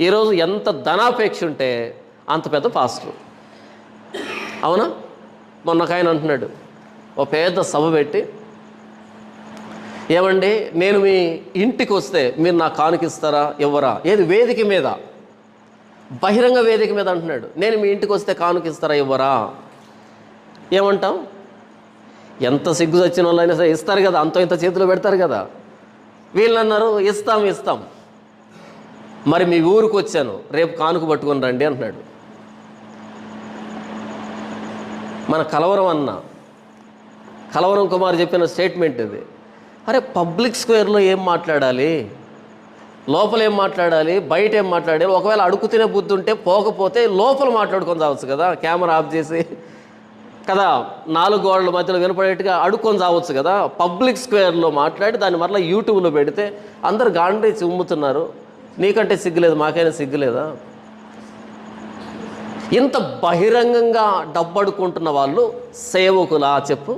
ఈరోజు ఎంత ధనాపేక్ష ఉంటే అంత పెద్ద పాస్టర్. అవునా? మొన్న ఒక ఆయన అంటున్నాడు ఓ పెద్ద సభ పెట్టి ఏమండి నేను మీ ఇంటికి వస్తే మీరు నా కానుకిస్తారా ఇవ్వరా? ఏది వేదిక మీద? బహిరంగ వేదిక మీద అంటున్నాడు నేను మీ ఇంటికి వస్తే కానుకిస్తారా ఇవ్వరా? ఏమంటాం? ఎంత సిగ్గు వచ్చిన వాళ్ళైనా సరే ఇస్తారు కదా అంత ఇంత చేతిలో పెడతారు కదా. వీళ్ళు అన్నారు ఇస్తాం ఇస్తాం. మరి మీ ఊరికి వచ్చాను రేపు కానుక పట్టుకొని రండి అంటున్నాడు. మన కలవరం అన్న కలవరం కుమార్ చెప్పిన స్టేట్మెంట్ ఇది అరే పబ్లిక్ స్క్వేర్లో ఏం మాట్లాడాలి? లోపల ఏం మాట్లాడాలి? బయట ఏం మాట్లాడాలి? ఒకవేళ అడుగు తినే బుద్ధి ఉంటే పోకపోతే లోపల మాట్లాడుకొని రావచ్చు కదా కెమెరా ఆఫ్ చేసి. కదా నాలుగు గోడల మధ్యలో వినపడేట్టుగా అడుక్కొని చావచ్చు కదా పబ్లిక్ స్క్వేర్లో మాట్లాడి దాన్ని మరలా యూట్యూబ్లో పెడితే అందరు గాండ్రీ ఉమ్ముతున్నారు. నీకంటే సిగ్గులేదు మాకైనా సిగ్గులేదా? ఇంత బహిరంగంగా డబ్బడుకుంటున్న వాళ్ళు సేవకులా చెప్పు.